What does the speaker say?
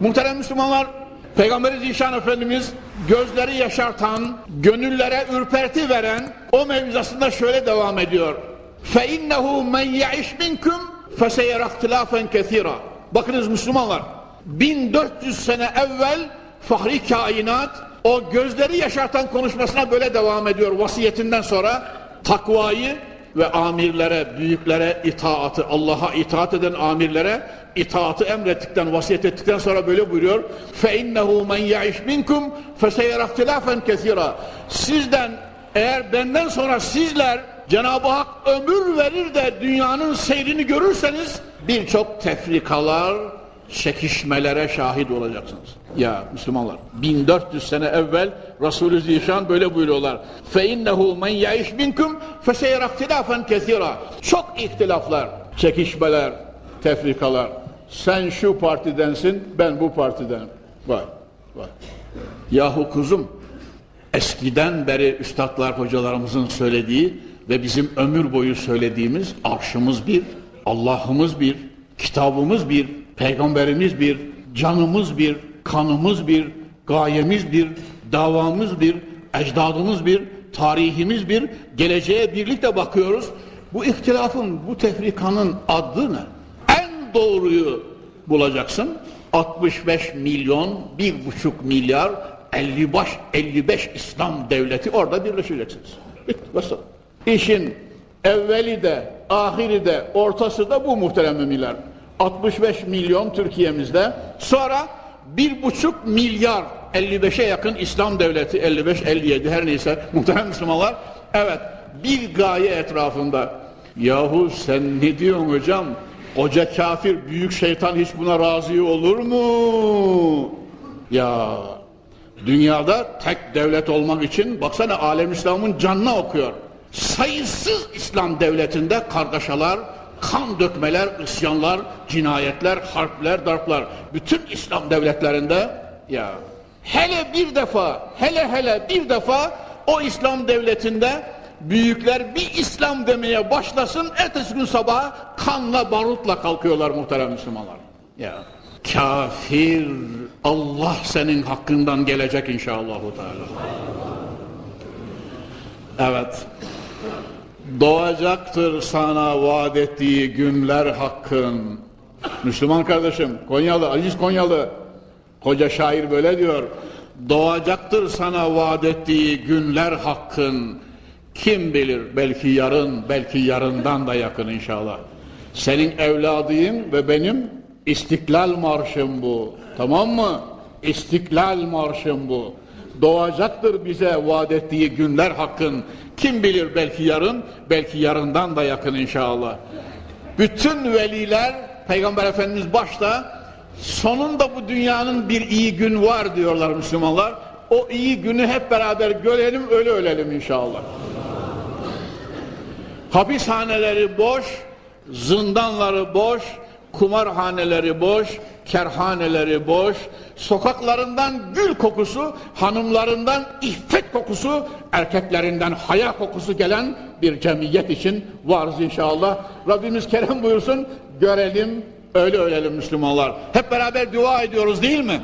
Muhterem Müslümanlar, Peygamberi Zişan Efendimiz gözleri yaşartan, gönüllere ürperti veren o mevzasında şöyle devam ediyor. فَاِنَّهُ مَنْ يَعِشْ مِنْكُمْ فَسَيَرَ اخْتِلَافًا كَثِيرًا Bakınız Müslümanlar, 1400 sene evvel Fahri Kainat o gözleri yaşartan konuşmasına böyle devam ediyor vasiyetinden sonra takvayı ve amirlere, büyüklere itaatı, Allah'a itaat eden amirlere itaatı emrettikten, vasiyet ettikten sonra böyle buyuruyor. فَاِنَّهُ مَنْ يَعِشْ مِنْكُمْ فَسَيَرَ اخْتِلَافًا كَثِيرًا Sizden eğer benden sonra sizler Cenab-ı Hak ömür verir de dünyanın seyrini görürseniz birçok tefrikalar, çekişmelere şahit olacaksınız. Ya Müslümanlar 1400 sene evvel Resulü Zişan böyle buyuruyorlar. Fe innehu men yaiş minkum feseyra kesira. Çok ihtilaflar, çekişmeler, tefrikalar. Sen şu partidensin, ben bu partidenim. Vay, vay. Yahu kuzum, eskiden beri üstadlar hocalarımızın söylediği ve bizim ömür boyu söylediğimiz arşımız bir, Allah'ımız bir, kitabımız bir, peygamberimiz bir, canımız bir, kanımız bir, gayemiz bir, davamız bir, ecdadımız bir, tarihimiz bir, geleceğe birlikte bakıyoruz. Bu ihtilafın, bu tefrikanın adı ne? En doğruyu bulacaksın. 65 milyon, bir buçuk milyar, 50 baş, 55 İslam devleti orada birleşeceksiniz. Bitti, basit. İşin evveli de, ahiri de, ortası da bu muhterem müminler. 65 milyon Türkiye'mizde, sonra bir buçuk milyar, 55'e yakın İslam devleti, 55, 57 her neyse muhterem Müslümanlar, evet bir gaye etrafında. Yahu sen ne diyorsun hocam? Koca kafir, büyük şeytan hiç buna razı olur mu? Ya dünyada tek devlet olmak için baksana alem İslam'ın canına okuyor. Sayısız İslam devletinde kargaşalar, kan dökmeler, isyanlar, cinayetler, harpler, darplar. Bütün İslam devletlerinde ya hele bir defa, hele hele bir defa o İslam devletinde büyükler bir İslam demeye başlasın, ertesi gün sabah kanla barutla kalkıyorlar muhterem Müslümanlar. Ya kafir Allah senin hakkından gelecek inşallah. Evet. Doğacaktır sana vaat ettiği günler hakkın. Müslüman kardeşim, Konyalı, Aziz Konyalı, koca şair böyle diyor. Doğacaktır sana vaat ettiği günler hakkın. Kim bilir belki yarın, belki yarından da yakın inşallah. Senin evladıyım ve benim İstiklal Marşım bu. Tamam mı? İstiklal Marşım bu. Doğacaktır bize vaat ettiği günler hakkın. Kim bilir belki yarın, belki yarından da yakın inşallah. Bütün veliler, Peygamber Efendimiz başta, sonunda bu dünyanın bir iyi gün var diyorlar Müslümanlar. O iyi günü hep beraber görelim, öyle ölelim inşallah. Hapishaneleri boş, zindanları boş, kumarhaneleri boş, kerhaneleri boş, sokaklarından gül kokusu, hanımlarından iffet kokusu, erkeklerinden haya kokusu gelen bir cemiyet için varız inşallah. Rabbimiz kerem buyursun, görelim, öyle ölelim Müslümanlar. Hep beraber dua ediyoruz değil mi?